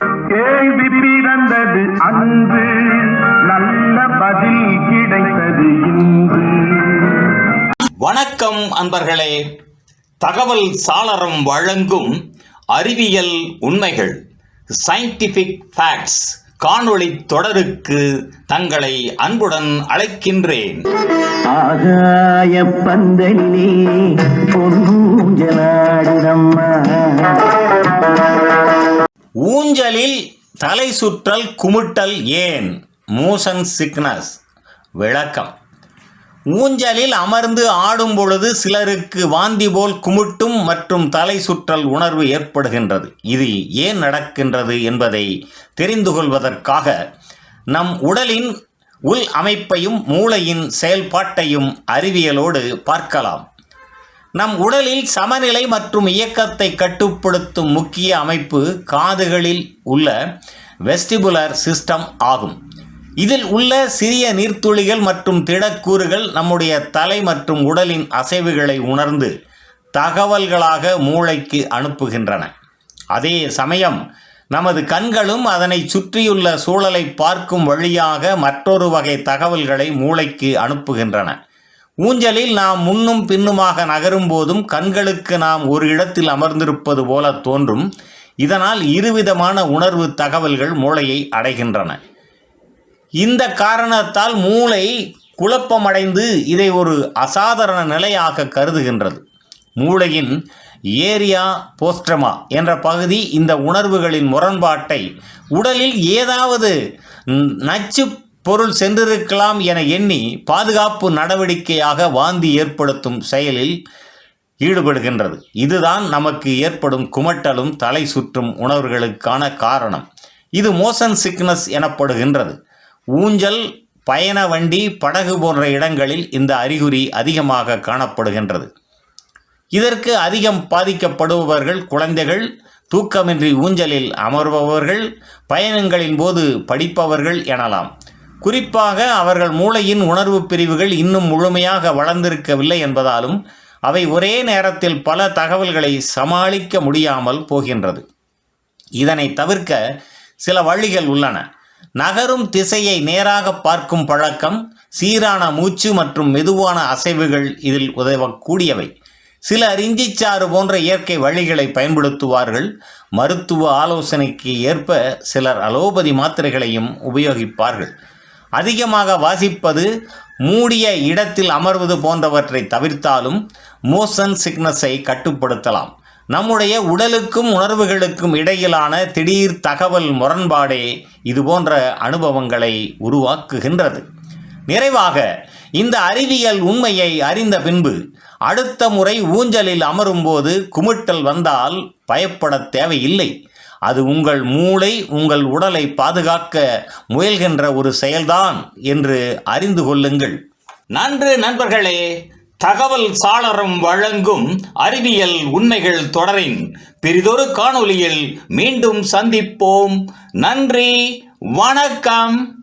கேள்வி பிறந்தது அன்று நல்ல பதில் கிடைத்தது இன்று. வணக்கம் அன்பர்களே. தகவல் சாளரம் வழங்கும் அறிவியல் உண்மைகள் சயின்டிஃபிக் ஃபேக்ட்ஸ் காணொளி தொடருக்கு தங்களை அன்புடன் அழைக்கின்றேன். ஆகாய பந்தலிலே பொன்னூஞ்சலாடுதம்மா ஊஞ்சலில் தலை சுற்றல் குமுட்டல் ஏன்? மோஷன் சிக்னஸ் விளக்கம். ஊஞ்சலில் அமர்ந்து ஆடும் பொழுது சிலருக்கு வாந்தி போல் குமுட்டும் மற்றும் தலை சுற்றல் உணர்வு ஏற்படுகின்றது. இது ஏன் நடக்கின்றது என்பதை தெரிந்து கொள்வதற்காக நம் உடலின் உள் அமைப்பையும் மூளையின் செயல்பாட்டையும் அறிவியலோடு பார்க்கலாம். நம் உடலில் சமநிலை மற்றும் இயக்கத்தை கட்டுப்படுத்தும் முக்கிய அமைப்பு காதுகளில் உள்ள வெஸ்டிபுலர் சிஸ்டம் ஆகும். இதில் உள்ள சிறிய நீர்த்துளிகள் மற்றும் திடக்கூறுகள் நம்முடைய தலை மற்றும் உடலின் அசைவுகளை உணர்ந்து தகவல்களாக மூளைக்கு அனுப்புகின்றன. அதே சமயம் நமது கண்களும் அதனை சுற்றியுள்ள சூழலை பார்க்கும் வழியாக மற்றொரு வகை தகவல்களை மூளைக்கு அனுப்புகின்றன. ஊஞ்சலில் நாம் முன்னும் பின்னுமாக நகரும் போதும் கண்களுக்கு நாம் ஒரு இடத்தில் அமர்ந்திருப்பது போல தோன்றும். இதனால் இருவிதமான உணர்வு தகவல்கள் மூளையை அடைகின்றன. இந்த காரணத்தால் மூளை குழப்பமடைந்து இதை ஒரு அசாதாரண நிலையாக கருதுகின்றது. மூளையின் ஏரியா போஸ்ட்ரமா என்ற பகுதி இந்த உணர்வுகளின் முரண்பாட்டை உடலில் ஏதாவது நச்சு பொருள் சென்றிருக்கலாம் என எண்ணி பாதுகாப்பு நடவடிக்கையாக வாந்தி ஏற்படுத்தும் செயலில் ஈடுபடுகின்றது. இதுதான் நமக்கு ஏற்படும் குமட்டலும் தலை சுற்றும் உணர்வுகளுக்கான காரணம். இது மோஷன் சிக்னஸ் எனப்படுகின்றது. ஊஞ்சல் பயண வண்டி படகு போன்ற இடங்களில் இந்த அறிகுறி அதிகமாக காணப்படுகின்றது. இதற்கு அதிகம் பாதிக்கப்படுபவர்கள் குழந்தைகள் தூக்கமின்றி ஊஞ்சலில் அமர்பவர்கள் பயணங்களின் போது படிப்பவர்கள் எனலாம். குறிப்பாக அவர்கள் மூளையின் உணர்வு பிரிவுகள் இன்னும் முழுமையாக வளர்ந்திருக்கவில்லை என்பதாலும் அவை ஒரே நேரத்தில் பல தகவல்களை சமாளிக்க முடியாமல் போகின்றது. இதனை தவிர்க்க சில வழிகள் உள்ளன. நகரும் திசையை நேராக பார்க்கும் பழக்கம் சீரான மூச்சு மற்றும் மெதுவான அசைவுகள் இதில் உதவக்கூடியவை. சில இஞ்சிச்சாறு போன்ற இயற்கை வழிகளை பயன்படுத்துவார்கள். மருத்துவ ஆலோசனைக்கு ஏற்ப சிலர் அலோபதி மாத்திரைகளையும் உபயோகிப்பார்கள். அதிகமாக வாசிப்பது மூடிய இடத்தில் அமர்வது போன்றவற்றை தவிர்த்தாலும் மோஷன் சிக்னஸை கட்டுப்படுத்தலாம். நம்முடைய உடலுக்கும் உணர்வுகளுக்கும் இடையிலான திடீர் தகவல் முரண்பாடே இதுபோன்ற அனுபவங்களை உருவாக்குகின்றது. நிறைவாக இந்த அறிவியல் உண்மையை அறிந்த பின்பு அடுத்த முறை ஊஞ்சலில் அமரும்போது குமிட்டல் வந்தால் பயப்படத் தேவையில்லை. அது உங்கள் மூளை உங்கள் உடலை பாதுகாக்க முயல்கின்ற ஒரு செயல்தான் என்று அறிந்து கொள்ளுங்கள். நன்று நண்பர்களே தகவல் சாளரம் வழங்கும் அறிவியல் உண்மைகள் தொடரின் பெரிதொரு காணொளியில் மீண்டும் சந்திப்போம். நன்றி வணக்கம்.